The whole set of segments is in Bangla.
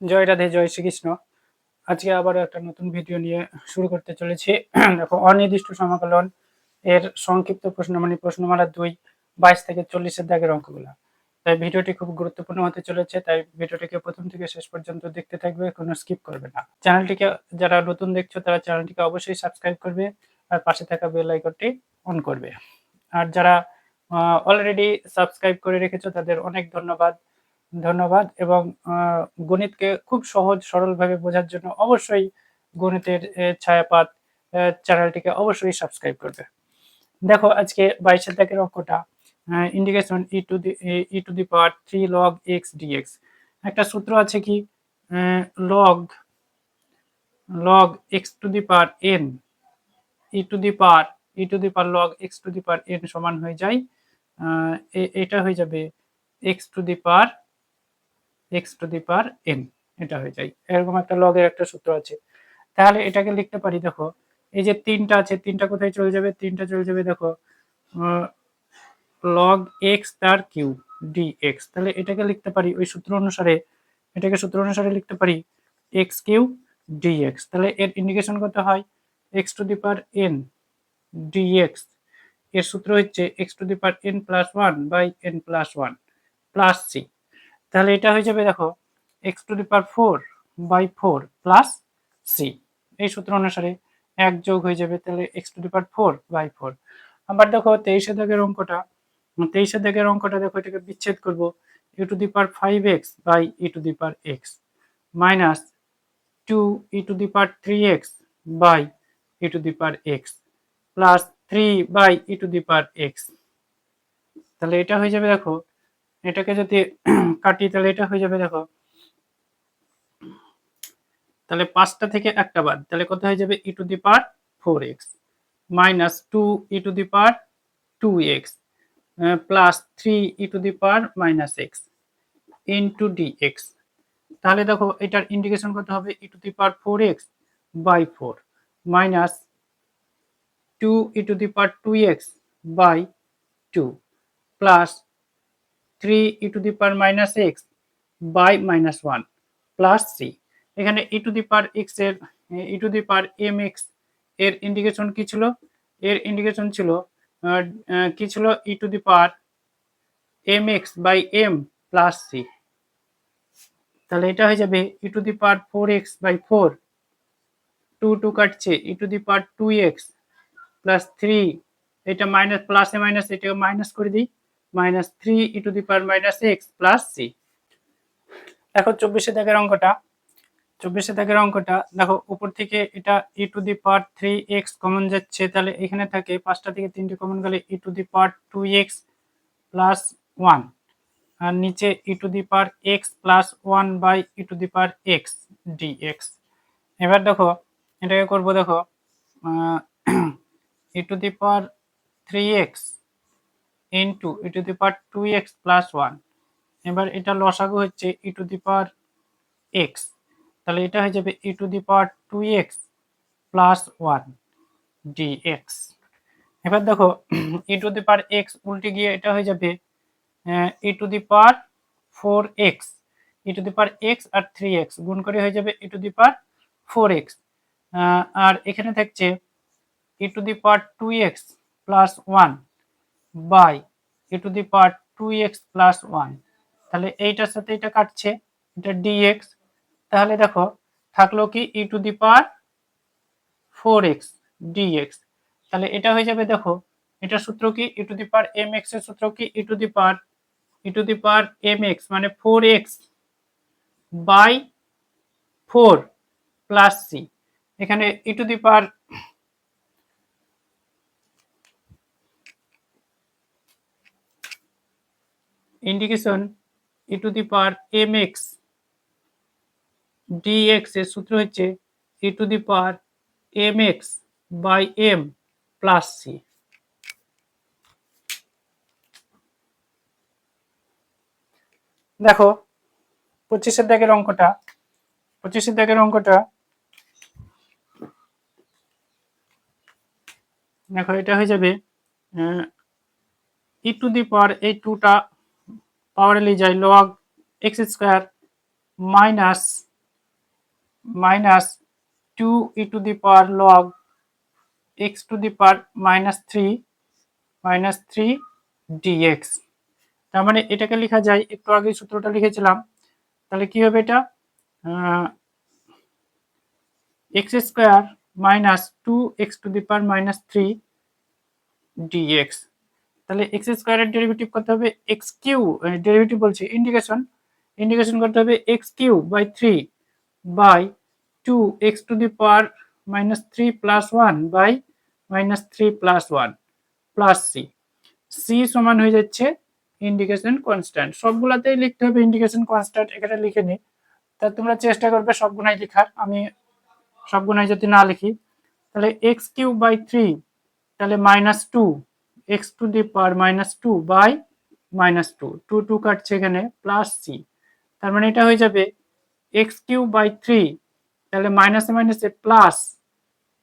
জয় রাধে, জয় শ্রীকৃষ্ণ। আজকে আবারও একটা নতুন ভিডিও নিয়ে শুরু করতে চলেছি। দেখো, অনির্দিষ্ট সমাকলন এর সংক্ষিপ্ত প্রশ্ন মানে প্রশ্নমালা দুই, বাইশ থেকে চল্লিশের দাগের অঙ্কগুলো। তাই ভিডিওটি খুব গুরুত্বপূর্ণ হতে চলেছে, তাই ভিডিওটিকে প্রথম থেকে শেষ পর্যন্ত দেখতে থাকবে, কোনো স্কিপ করবে না। চ্যানেলটিকে যারা নতুন দেখছ, তারা চ্যানেলটিকে অবশ্যই সাবস্ক্রাইব করবে আর পাশে থাকা বেল আইকনটি অন করবে। আর যারা অলরেডি সাবস্ক্রাইব করে রেখেছো, তাদের অনেক ধন্যবাদ। ধন্যবাদ এবং গণিতকে খুব সহজ, সরলভাবে বোঝার জন্য অবশ্যই গণিতের ছায়াপাত চ্যানেলটিকে অবশ্যই সাবস্ক্রাইব করবে। দেখো, আজকে বাইশের দাগের অঙ্কটা indication e to the e to the power three log x dx একটা সূত্র আছে কি? Log log x to the power n e to the power e to the power log x to the power n সমান হয়ে যায়। এটা হয়ে যাবে x to the power x to the power n এটা হয়ে যায়। এরকম একটা লগের একটা সূত্র আছে। তাহলে এটাকে লিখতে পারি, দেখো, এই যে তিনটা আছে, তিনটা কোথায় চলে যাবে? তিনটা চলে যাবে, দেখো লগ এক্স তার কিউ ডি এক্স তাহলে এটাকে লিখতে পারি, ওই সূত্র অনুসারে, এটাকে সূত্র অনুসারে লিখতে পারি এক্স কিউ ডি এক্স তাহলে এর ইন্ডিকেশন কত হয়? X to the power n d এক্সের সূত্র হচ্ছে x to the power n plus one by n plus one plus c তাহলে এটা হয়ে যাবে দেখো x to the power four by four plus c এই সূত্র অনুসারে এক যোগ হয়ে যাবে, তাহলে x to the power four by four আবার দেখো, তেইশে দাগের অঙ্কটা, তেইশে দাগের অঙ্কটা দেখো, এটাকে বিচ্ছেদ করব e to the power five x by e to the power x minus two e to the power three x by e to the power x plus three by e to the power x তাহলে এটা হয়ে যাবে দেখো এটাকে যদি কাটি তাহলে এটা হয়ে যাবে দেখো। তাহলে পাঁচটা থেকে একটা বাদ, তাহলে কত হয়ে যাবে? E to the power four x minus two e to the power two x plus three e to the power minus x into d x তাহলে দেখো, এটার ইন্ডিকেশন কত হবে? E to the power four x by four minus two e to the power two x by two plus three e to the power minus x by minus one plus c এখানে ই টু দি পাওয়ার এক্সের e to the power m এক্সের ইন্ডিকেশন কি ছিল? এর ইন্ডিকেশন ছিল কি ছিল? E to the power m x by m plus c তাহলে এটা হয়ে যাবে e to the power four x by four two two কাটছে e to the power two x plus three এটা মাইনাস প্লাসে মাইনাস এটাকে মাইনাস করে দিই। Minus three e to the power minus x plus c. দেখো চব্বিশে দাগের অঙ্কটা। চব্বিশে দাগের অঙ্কটা, দেখো উপর থেকে এটা e to the power three x common যাচ্ছে, তাহলে এখানে থাকে পাঁচটা থেকে তিনটে কমন গেলে e to the power two x plus one. আর নিচে e to the power x plus one by e to the power x d x এবার দেখো, এটাকে করব দেখো e to the power three x into e to the power two x plus one এবার এটা লসাগু হচ্ছে e to the power x তাহলে এটা হয়ে যাবে e to the power two x plus one d x এবার দেখো e to the power x উল্টে গিয়ে এটা হয়ে যাবে e to the power four x e to the power x R three x গুণ করে হয়ে যাবে e to the power four x আর এখানে থাকছে e to the power two x plus one by e to the power two x plus one. তাহলে এইটার সাথে এটা কাটছে, এটা ডিএক্স তাহলে দেখো, থাকল কি e to the power four x dx তাহলে এটা হয়ে যাবে দেখো এটার সূত্র কি e to the power m এক্সের সূত্র কি e to the power, e to the power m x মানে four x by four plus c. এখানে e to the power indication e to the power m x dx এর সূত্র হচ্ছে e to the power m x by m plus c দেখো, পঁচিশের দাগের অঙ্কটা, পঁচিশের দাগের অঙ্কটা, দেখো, এটা হয়ে যাবে ই টু দি পাওয়ার এই টুটা পাওয়ার যায় log x square minus minus two e to the power log x to the power minus three minus three dx তার মানে এটাকে লেখা যায়, একটু আগে সূত্রটা লিখেছিলাম, তাহলে কি হবে এটা? X square minus two x to the power minus three dx তাহলে এক্স স্কোয়ারের ডেরিভেটিভ করতে হবে এক্স কিউ ডেরিভেটিভ বলছি ইন্ডিকেশন ইন্ডিকেশন করতে হবে x cube by three by two x to the power minus three plus one by minus three plus one plus c c সমান হয়ে যাচ্ছে ইন্ডিকেশন কনস্ট্যান্ট সবগুলাতেই লিখতে হবে ইন্ডিকেশন কনস্ট্যান্ট এখানে লিখে নি। তা তোমরা চেষ্টা করবে সবগুলাই লেখার। আমি সবগুলাই যদি না লিখি, তাহলে এক্স কিউ বাই থ্রি তাহলে minus two x to the power minus two by minus two two two কাটছে এখানে প্লাস সি তার মানে এটা হয়ে যাবে এক্স কিউ বাই থ্রি তাহলে মাইনাসে মাইনাসে plus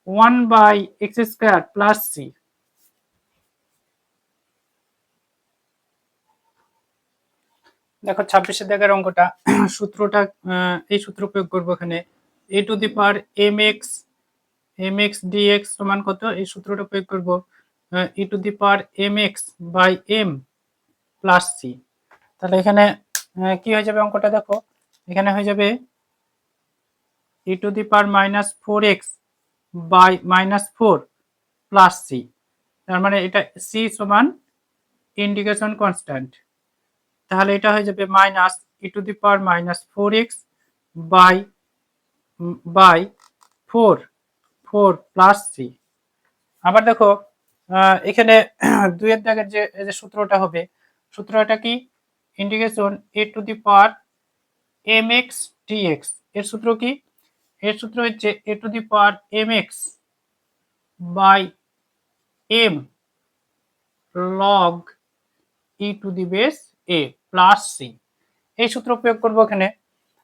one by x square plus c দেখো ছাব্বিশে দেখার অঙ্কটা, সূত্রটা এই সূত্র প্রয়োগ করব এখানে। A to the power m x m x dx সমান কত? এই সূত্রটা প্রয়োগ করব। E to the power m x by m plus c তাহলে এখানে কি হয়ে যাবে অঙ্কটা দেখো? এখানে হয়ে যাবে e to the power minus four x by minus four plus c তার মানে এটা সি সমান ইন্ডিকেশন কনস্ট্যান্ট তাহলে এটা হয়ে যাবে minus e to the power minus four x by by four four plus c আবার দেখো এখানে দুইয়ের দাগের যে যে সূত্রটা হবে, সূত্রটা কি? Indication a to the power m x dx এর সূত্র কি? এর সূত্র হচ্ছে a to the power m x by m log e to the base a plus c এই সূত্র প্রয়োগ করব এখানে।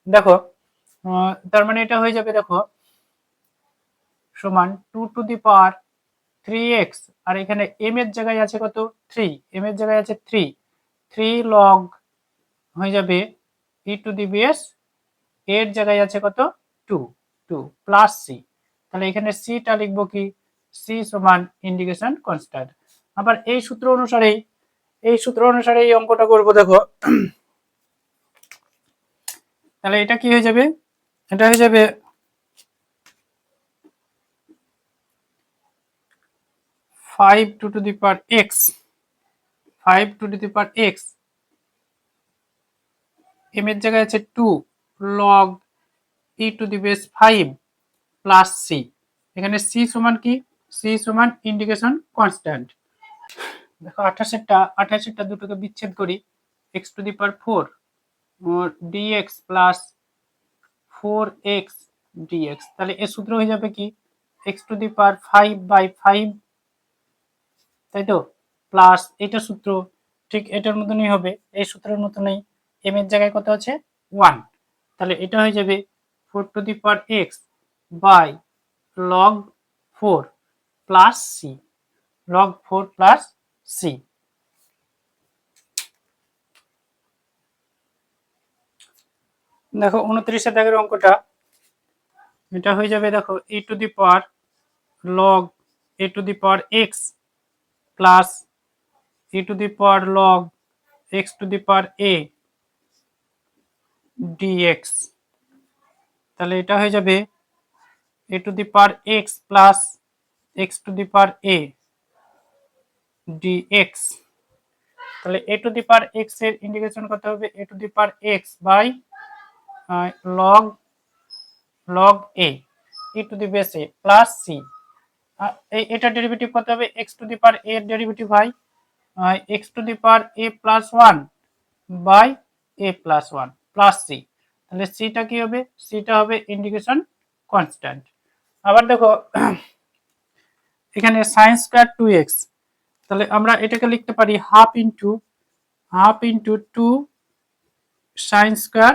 দেখো তার মানে এটা হয়ে যাবে, দেখো, সমান two to the power three x আর এখানে এম এর জায়গায় আছে কত? থ্রি এম এর জায়গায় আছে থ্রি থ্রি লগ হয়ে যাবে ই টু দি বেস এর জায়গায় আছে কত? টু টু প্লাস সি তাহলে এখানে সিটা লিখব কি? সি সমান ইন্ডিকেশন কনস্ট্যান্ট আবার এই সূত্র অনুসারেই, এই সূত্র অনুসারে এই অঙ্কটা করব, দেখো। তাহলে এটা কি হয়ে যাবে? এটা হয়ে যাবে five to to the power x five to to the power x M এর জায়গায় আছে two log e to the base five plus C এখানে সি সমান কি? সি সমান ইন্ডিকেশন কনস্ট্যান্ট দেখো আঠাশেরটা আঠাশেরটা দুটোকে বিচ্ছেদ করি x to the power four dx plus four x dx তাহলে এর সূত্র হয়ে যাবে কি? X to the power five by five তাই তো? প্লাস এটা সূত্র, ঠিক এটার মতনই হবে, এই সূত্রের মতনই এম এর জায়গায় কত আছে? ওয়ান তাহলে এটা হয়ে যাবে four to the power x by log four plus c log four plus c দেখো উনত্রিশে দাগের অঙ্কটা, এটা হয়ে যাবে দেখো a to the power log a to the power x plus e to the power log x to the power a dx তাহলে এটা হয়ে যাবে a to the power x plus x to the power a dx তাহলে a to the power x এর ইন্টিগ্রেশন করতে হবে a to the power x by log a e to the base a plus c এটা ডেরিভেটিভ করতে হবে এক্স টু দি পার এ এর ডেরিভেটিভ হয়। X to the power a plus one by a plus one plus c তাহলে সিটা কি হবে? সিটা হবে ইন্ডিকেশন কনস্ট্যান্ট আবার দেখো, এখানে সাইন স্কোয়ার টু এক্স তাহলে আমরা এটাকে লিখতে পারি half into half into two sin square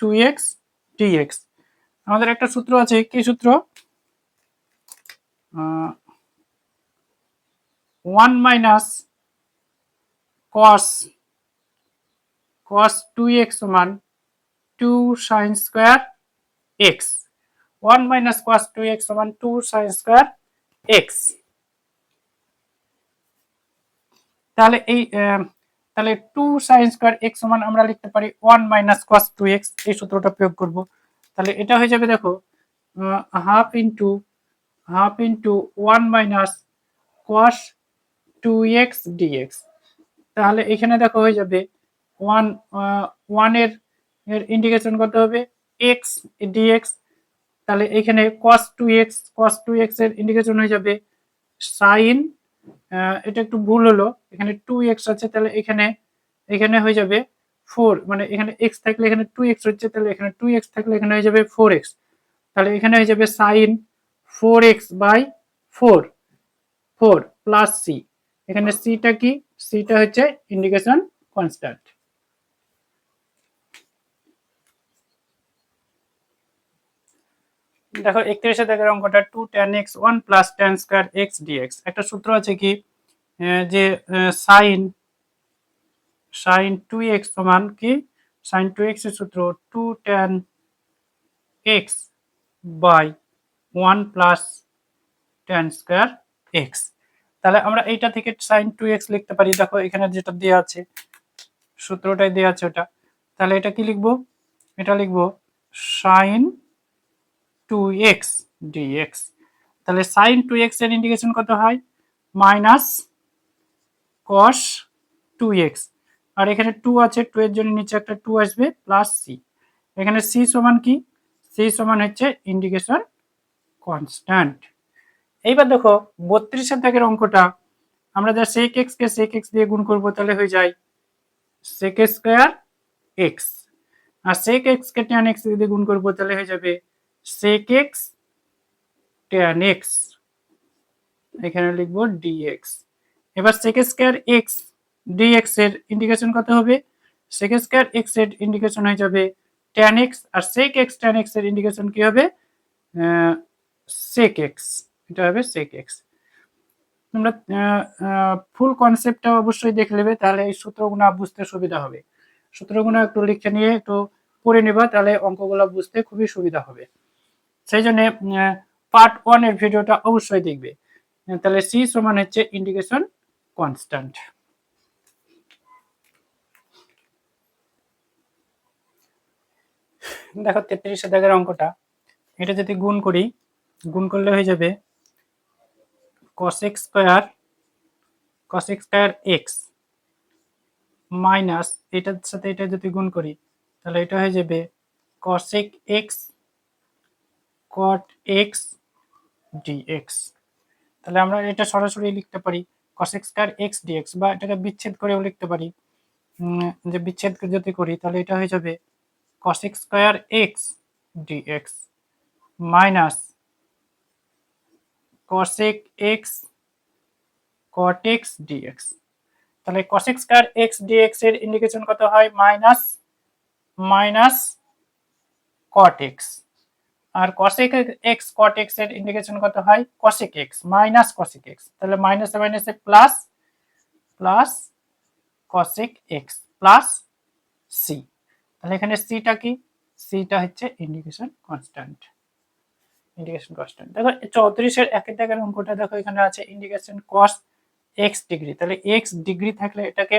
two x dx আমাদের একটা সূত্র আছে, কি সূত্র? One minus cos cos two x সমান two sin square x one minus cos two x সমান টু সাইন স্কোয়ার এক্স তাহলে এই তাহলে টু সাইন স্কোয়ার এক্স সমান আমরা লিখতে পারি one minus cos two x এই সূত্রটা প্রয়োগ করব। তাহলে এটা হয়ে যাবে দেখো half into half into one minus cos two x তাহলে এখানে দেখো হয়ে যাবে ওয়ান ওয়ানের এর ইন্ডিকেশন করতে হবে? এক্স ডিএক্স তাহলে এখানে cos two x cos two এক্সের ইন্ডিকেশন হয়ে যাবে সাইন এটা একটু ভুল হলো। এখানে টু এক্স আছে, তাহলে এখানে এখানে হয়ে যাবে ফোর মানে এখানে এক্স থাকলে এখানে টু এক্স হচ্ছে, তাহলে এখানে টু এক্স থাকলে এখানে হয়ে যাবে ফোর এক্স তাহলে এখানে হয়ে যাবে sin four x by four four plus c. এখানে সিটা কি? সিটা হচ্ছে ইন্ডিকেশন কনস্ট্যান্ট। দেখো, একত্রিশে দাগের অঙ্কটা two tan x one plus tan square x dx একটা সূত্র আছে কি? যে সাইন সাইন টু এক্স সমান কি? সাইন টু এক্সের সূত্র two tan x by one plus tan square x তাহলে আমরা এইটা থেকে সাইন টু এক্স লিখতে পারি। দেখো এখানে যেটা দেওয়া আছে, সূত্রটাই দেওয়া আছে ওটা। তাহলে এটা কি লিখব? এটা লিখব সাইন টু এক্স ডিএক্স তাহলে সাইন টু এক্সের ইন্ডিকেশন কত হয়? মাইনাস কস টু এক্স আর এখানে টু আছে টু এর জন্য নিচে একটা টু আসবে প্লাস সি এখানে সি সমান কি? সি সমান হচ্ছে ইন্ডিকেশন কনস্ট্যান্ট এইবার দেখো বত্রিশের দাগের অঙ্কটা, আমরা যা সেক এক্স কে সেক এক্স দিয়ে গুণ করব, তাহলে হয়ে যায় সেক স্কোয়ার এক্স আর সেক এক্স কে ট্যান এক্স দিয়ে গুণ করব, তাহলে হয়ে যাবে sec x ট্যান এক্স এখানে লিখব dx. এবার sec স্কয়ার x, dx এর ইন্ডিকেশন কত হবে? sec স্কয়ার x এর ইন্ডিকেশন হয়ে যাবে ট্যান এক্স আর sec x ট্যান x এর ইন্ডিকেশন কি হবে? Sec x, এটা হবে sec x তোমরা ফুল কনসেপ্টটা অবশ্যই দেখে নেবে, তাহলে এই সূত্রগুলো বুঝতে সুবিধা হবে। সূত্রগুলো একটু লিখে নিয়ে একটু পড়ে নেবা, তাহলে অঙ্কগুলো বুঝতে খুবই সুবিধা হবে। সেই জন্য পার্ট ওয়ানের ভিডিওটা অবশ্যই দেখবে। তাহলে সি সমান হচ্ছে ইন্ডিকেশন কনস্ট্যান্ট দেখো তেত্রিশে দাগের অঙ্কটা, এটা যদি গুণ করি গুণ করলে হয়ে যাবে cosec square cosec square x minus এটার সাথে এটা যদি গুণ করি, তাহলে এটা হয়ে যাবে cosec এক্স cot x dx তাহলে আমরা এটা সরাসরি লিখতে পারি cosec স্কয়ার x dx বা এটাকে বিচ্ছেদ করেও লিখতে পারি। যে বিচ্ছেদ যদি করি, তাহলে এটা হয়ে যাবে cosec square x dx minus cosec x cot x dx তাহলে cosec স্কয়ার x dx এর ইন্ডিকেশন কত হয়? মাইনাস মাইনাস cot x আর cosec x cot x এর ইন্ডিকেশন কত হয়? cosec x minus cosec x তাহলে মাইনাস মাইনাসে plus plus cosec x plus c তাহলে এখানে সিটা কি? সিটা হচ্ছে ইন্ডিকেশন কনস্ট্যান্ট ইন্ডিকেশন কনস্ট্যান্ট দেখো, চৌত্রিশের একের দাগের অঙ্কটা দেখো, এখানে আছে ইন্ডিকেশন কস এক্স ডিগ্রি তাহলে এক্স ডিগ্রি থাকলে এটাকে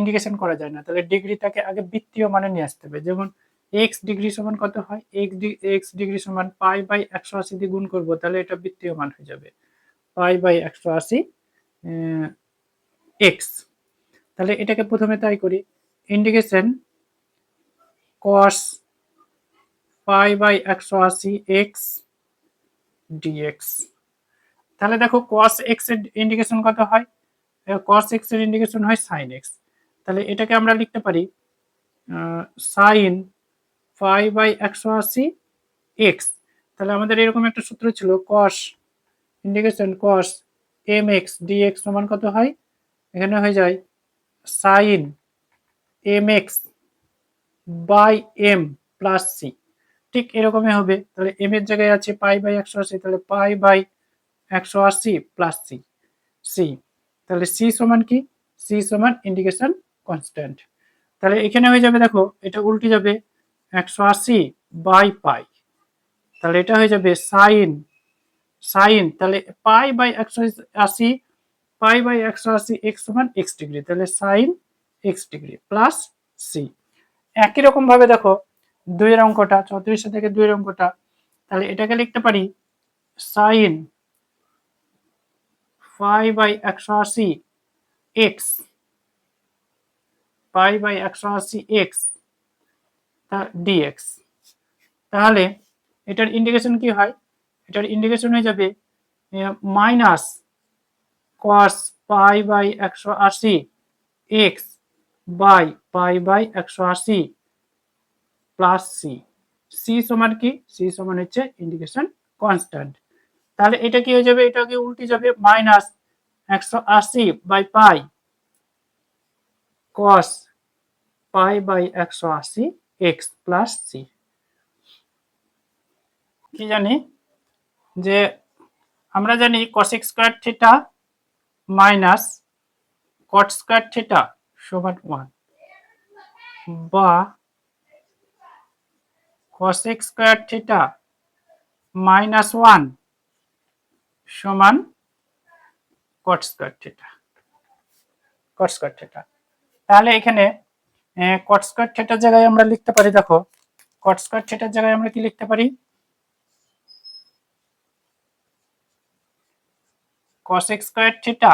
ইন্ডিকেশন করা যায় না। তাহলে ডিগ্রিটাকে আগে বৃত্তীয় মানে নিয়ে আসতে হবে। যেমন এক্স ডিগ্রি সমান কত হয়? এক্স এক্স ডিগ্রি সমান পাই বাই একশো আশি দিয়ে গুণ করব, তাহলে এটা বৃত্তীয় মান হয়ে যাবে। পাই বাই একশো আশি এক্স তাহলে এটাকে প্রথমে তাই করি। ইন্ডিকেশন কস পাই বাই একশো আশি এক্স ডিএক্স তাহলে দেখো কস এক্সের ইন্ডিকেশন কত হয়? কস এক্সের ইন্ডিকেশন হয় সাইন এক্স তাহলে এটাকে আমরা লিখতে পারি সাইন ফাইভ বাই একশো আশি এক্স তাহলে আমাদের এরকম একটা সূত্র ছিল cos indication cos m x dx সমান কত হয়? এখানে হয়ে যায় sin m x by m plus c ঠিক এরকমই হবে। তাহলে এম এর জায়গায় আছে পাই বাই একশো আশি, তাহলে পাই বাই একশো আশি প্লাস সি সি তাহলে সি সমান কি? সি সমান ইন্ডিকেশন কনস্ট্যান্ট তাহলে এখানে হয়ে যাবে দেখো, এটা উল্টে যাবে একশো আশি বাই পাই। তাহলে এটা হয়ে যাবে সাইন সাইন তাহলে পাই বাই একশো আশি, পাই বাই একশো আশি এক্স সমান এক্স ডিগ্রি তাহলে sin x degree plus c একই রকম ভাবে দেখো দুইয়ের অঙ্কটা চৌত্রিশে থেকে দুইয়ের অঙ্কটা, তাহলে এটাকে লিখতে পারি সাইন ফাই বাই একশো আশি এক্স পাই বাই একশো আশি এক্স ডিএক্স তাহলে এটার ইন্ডিকেশন কি হয়? এটার ইন্ডিকেশন হয়ে যাবে মাইনাস কস পাই বাই একশো আশি এক্স বাই পাই বাই একশো আশি প্লাস সি সি সমান কি? সি সমান হচ্ছে ইন্ডিকেশন কনস্ট্যান্ট তাহলে এটা কি হয়ে যাবে? এটা কি উল্টে যাবে? মাইনাস একশো আশি by pi cos pi by একশো আশি এক্স প্লাস সি কি জানি? যে আমরা জানি cosec square theta minus cot square theta সমান ওয়ান বা cosec square theta minus one সমান cot square theta cot square theta তাহলে এখানে কট স্কোয়ার থিটার জায়গায় আমরা লিখতে পারি, দেখো কট স্কোয়ার থিটার জায়গায় আমরা কি লিখতে পারি? cosec square theta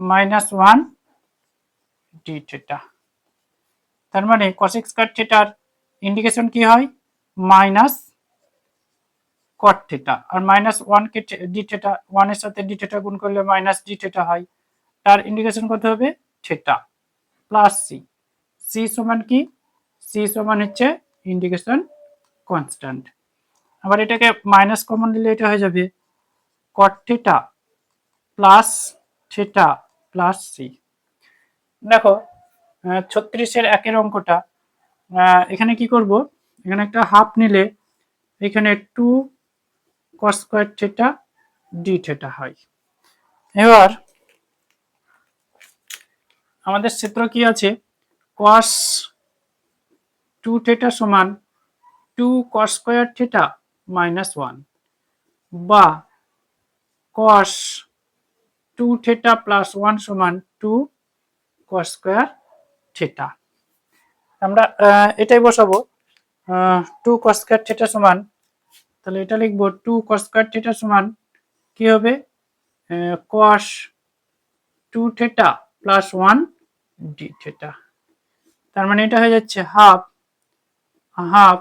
minus one d theta তার মানে cosec স্কয়ার থিটার ইন্ডিকেশন কি হয়? মাইনাস কট থিটা আর মাইনাস ওয়ান কে ডি থিটা ওয়ানের সাথে ডি থিটা গুণ করলে মাইনাস ডি থিটা হয়। তার ইন্ডিকেশন কত হবে? থিটা প্লাস সি সি সমান কি? সি সমান হচ্ছে ইন্ডিকেশন কনস্ট্যান্ট আবার এটাকে মাইনাস কমন নিলে এটা হয়ে যাবে cot theta plus theta plus c দেখো ছত্রিশের একের অঙ্কটা এখানে কি করব? এখানে একটা হাফ নিলে এখানে two cos square theta d theta হয়। এবার আমাদের ক্ষেত্র কি আছে? কস টু থিটা সমান two cos square theta minus one বা cos two theta plus one সমান টু কস স্কোয়ার থেটা আমরা এটাই বসাবো। টু কস স্কোয়ার থেটা সমান, তাহলে এটা লিখব টু কস স্কোয়ার থেটা সমান কি হবে? Cos two theta plus one d theta তার মানে এটা হয়ে যাচ্ছে হাফ হাফ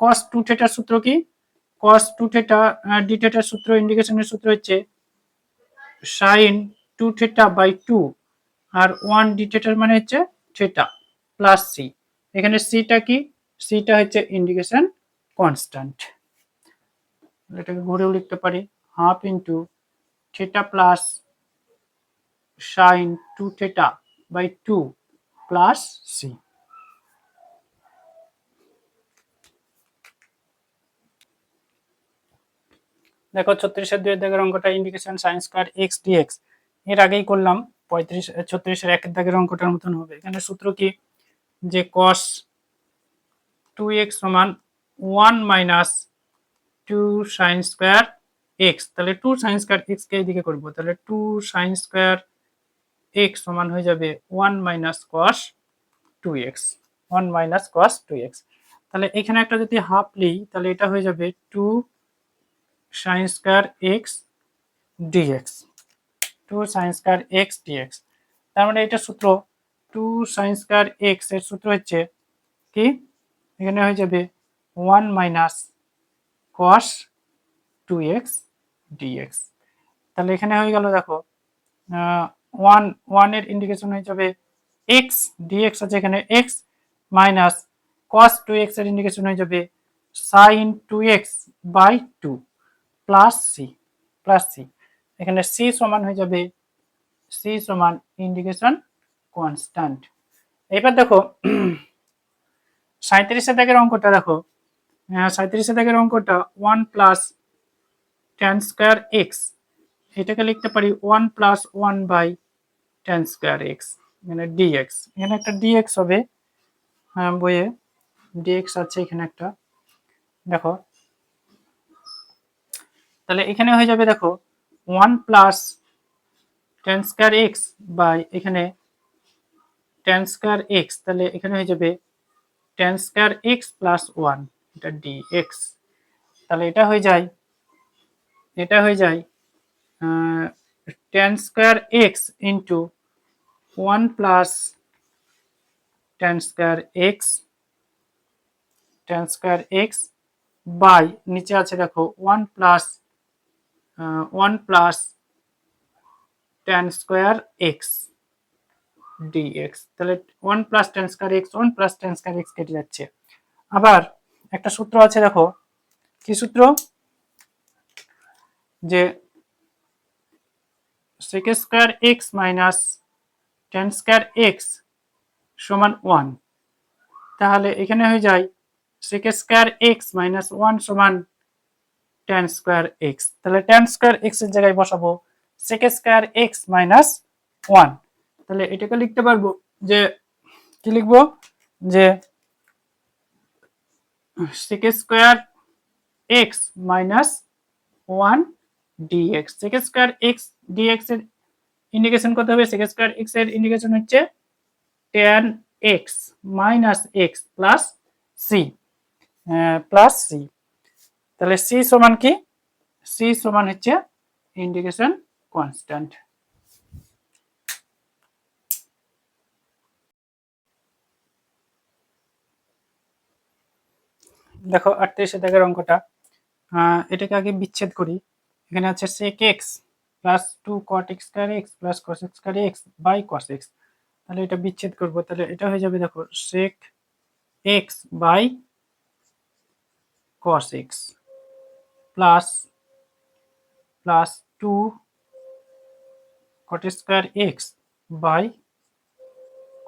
কস টু থেটার সূত্র কি? cos 2 theta d theta সূত্র ইন্ডিকেশনের সূত্র হচ্ছে sin 2 theta বাই 2 আর 1 d theta মানে হচ্ছে theta প্লাস c এখানে c টা কি? c টা হচ্ছে ইন্ডিকেশন কনস্ট্যান্ট এটাকে ঘুরেও লিখতে পারি half into theta plus sin two theta by two plus c দেখো ছত্রিশের দুই দাগের অঙ্কটা indication science card x dx এর আগেই করলাম, পঁয়ত্রিশ, ছত্রিশের একের দাগের অঙ্কটার মতন হবে। এখানে সূত্র কি? যে কস টু এক্স সমান one minus two sin square x তাহলে টু সাইন স্কোয়ার এক্সকে এইদিকে করব। তাহলে টু সাইন স্কোয়ার এক্স সমান হয়ে যাবে one minus cos two x one minus cos two x তাহলে এখানে একটা যদি হাফ লিই, তাহলে এটা হয়ে যাবে two sin square x dx two sin square x dx তার মানে এটা সূত্র টু সাইন স্কোয়ার এক্সের সূত্র হচ্ছে কি? এখানে হয়ে যাবে one minus cos two x dx তাহলে এখানে হয়ে গেল দেখো ওয়ান ওয়ানের ইন্ডিকেশন হয়ে যাবে এক্স ডিএক্স আছে এখানে এক্স মাইনাস কস টু এক্সের ইন্ডিকেশন হয়ে যাবে sin two x by two plus c plus c এখানে সি সমান হয়ে যাবে সি সমান ইন্ডিকেশন কনস্ট্যান্ট এবার দেখো সাঁত্রিশে দাগের অঙ্কটা দেখো। সাঁত্রিশে দাগের অঙ্কটা one plus tan square x এটাকে লিখতে পারি one plus one by tan square x এখানে ডিএক্স এখানে একটা ডিএক্স হবে হ্যাঁ, বইয়ে। ডিএক্স আছে এখানে একটা। দেখো তাহলে এখানে হয়ে যাবে দেখো one plus tan square x by এখানে টেন স্কোয়ার এক্স তাহলে এখানে হয়ে যাবে tan square x plus one এটা ডি এক্স তাহলে এটা হয়ে যায়, এটা হয়ে যায় tan square x into one plus tan square x tan square x by নিচে আছে দেখো one plus one plus tan square x dx তাহলে one plus tan square x one plus tan square x কেটে যাচ্ছে। আবার একটা সূত্র আছে, দেখো। কি সূত্র? যে sec square x minus tan square x সমান ওয়ান তাহলে এখানে হয়ে যায় sec square x minus one সমান টেন স্কোয়ার এক্স তাহলে টেন স্কোয়ার এক্সের জায়গায় বসাবো sec square x minus one তাহলে এটাকে লিখতে পারব যে, কি লিখব? যে sec square x minus one dx sec square x dx এর ইন্ডিকেশন কত হবে? সেক স্কোয়ার এক্সের ইন্ডিকেশন হচ্ছে tan x minus x plus c plus C তাহলে সি সমান কি? সি সমান হচ্ছে ইন্ডিকেশন কনস্ট্যান্ট। দেখো আটত্রিশে দাগের অঙ্কটা এটাকে আগে বিচ্ছেদ করি। এখানে আছে sec x plus two cot x square x plus cos x square x by cos x তাহলে এটা বিচ্ছেদ করব। তাহলে এটা হয়ে যাবে দেখো sec x by cos x plus plus 2 cot square x by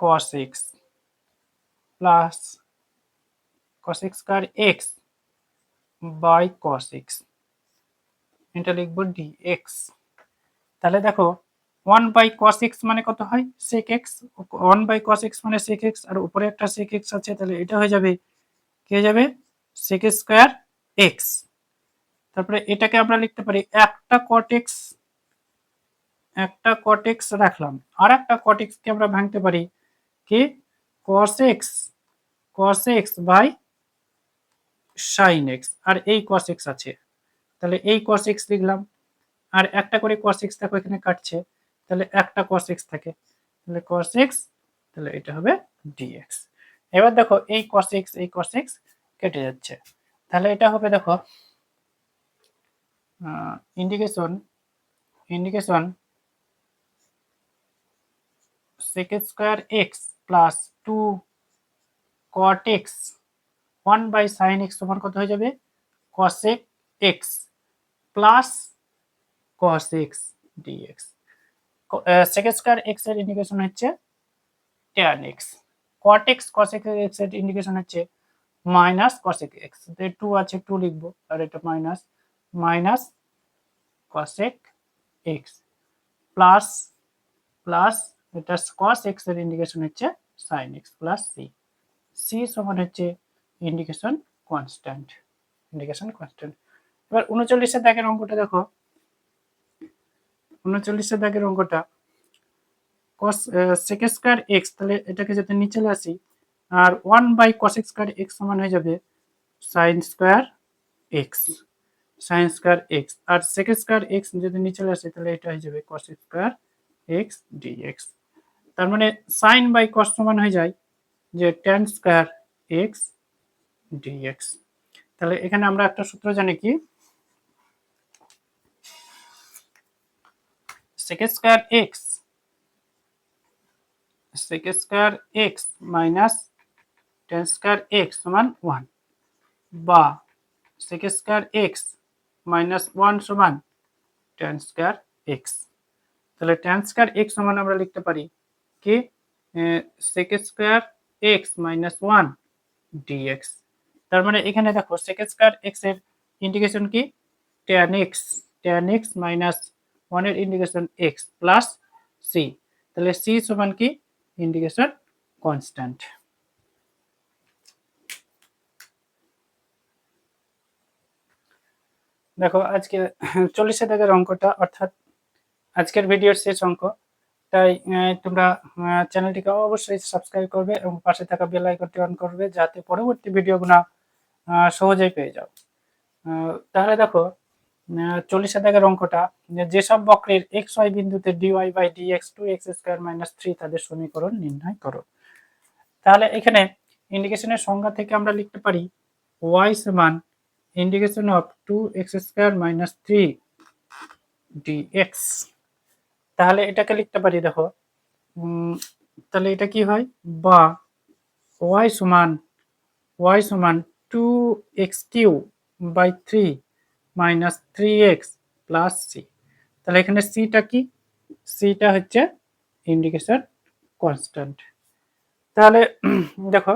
cos x plus cos x square x by cos x এটা লিখব dx তাহলে দেখো 1 বাই cos x মানে কত হয় sec x 1 by cos x মানে sec x আর উপরে একটা sec x আছে তাহলে এটা হয়ে যাবে কি হয়ে যাবে সেক স্কোয়ার এক্স তারপরে এটাকে আমরা লিখতে পারি একটা কটেক্স একটা কটেক্স রাখলাম। আর একটা কটেক্সকে আমরা ভাঙতে পারি কি? Cos x cos x by sin x আর এই কস এক্স আছে। তাহলে এই কস এক্স লিখলাম। আর একটা করে কস এক্স দেখো এখানে কাটছে। তাহলে একটা কস এক্স থাকে। তাহলে কস এক্স তাহলে এটা হবে ডিএক্স এবার দেখো এই কস এক্স এই কস এক্স কেটে যাচ্ছে। তাহলে এটা হবে দেখো indication indication sec square x plus two cot x one by sin x সমান কত হয়ে যাবে? cosec x plus cos x dx sec square এক্সের ইন্ডিকেশন হচ্ছে tan x cot x cos এক্সের ইন্ডিকেশন হচ্ছে মাইনাস কসেক এক্স টু আছে টু লিখব, আর এটা minus minus cosec x plus plus এটা কস এক্সের ইন্ডিকেশন হচ্ছে sin x plus c c সমান হচ্ছে ইন্ডিকেশন কনস্ট্যান্ট ইন্ডিকেশন কনস্ট্যান্ট এবার উনচল্লিশের দাগের অঙ্কটা দেখো। উনচল্লিশের দাগের অঙ্কটা। কস সেক স্কোয়ার এক্স তাহলে এটাকে যাতে নিচে আসি, আর one by cosec square x সমান হয়ে যাবে sine square x sine square x আর সেক স্কোয়ার এক্স যদি নিচে আসে, তাহলে এটা হয়ে যাবে কসেক স্কোয়ার এক্স ডিএক্স তার মানে সাইন বাই কস সমান হয়ে যায় যে টেন স্কোয়ার এক্স ডিএক্স তাহলে এখানে আমরা একটা সূত্র জানি কি? sec square x sec square x minus tan square x সমান ওয়ান বা sec square x minus one সমান টেন স্কোয়ার এক্স তাহলে টেন স্কোয়ার এক্স সমান আমরা লিখতে পারি কি? sec square x minus one dx তার মানে এখানে দেখো sec স্কোয়ার এক্সের ইন্ডিকেশন কি? tan x tan x minus ওয়ানের ইন্ডিকেশন এক্স প্লাস সি তাহলে সি সমান কি? ইন্ডিকেশন কনস্ট্যান্ট দেখো, আজকে চল্লিশে দাগের অঙ্কটা, অর্থাৎ আজকের ভিডিওর শেষ অঙ্ক। তাই তোমরা চ্যানেলটিকে অবশ্যই সাবস্ক্রাইব করবে এবং পাশে থাকা বেল আইকনটি অন করবে যাতে পরবর্তী ভিডিওগুলো সহজেই পেয়ে যাও। তাহলে দেখো চল্লিশে দাগের অঙ্কটা যেসব বক্রের এক্স ওয়াই বিন্দুতে dy by d x two x square minus three তাদের সমীকরণ নির্ণয় করো। তাহলে এখানে ইন্ডিকেশনের সংজ্ঞা থেকে আমরা লিখতে পারি ওয়াই সমান of two x square minus three dx তাহলে এটাকে লিখতে পারি, দেখো। তাহলে এটা কি হয়? বা ওয়াই সমান ওয়াই সমান two x cube by three minus three x plus C তাহলে এখানে সিটা কি? সিটা হচ্ছে ইন্ডিকেশন কনস্ট্যান্ট তাহলে, দেখো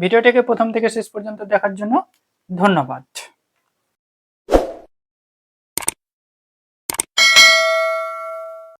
ভিডিওটিকে প্রথম থেকে শেষ পর্যন্ত দেখার জন্য ধন্যবাদ।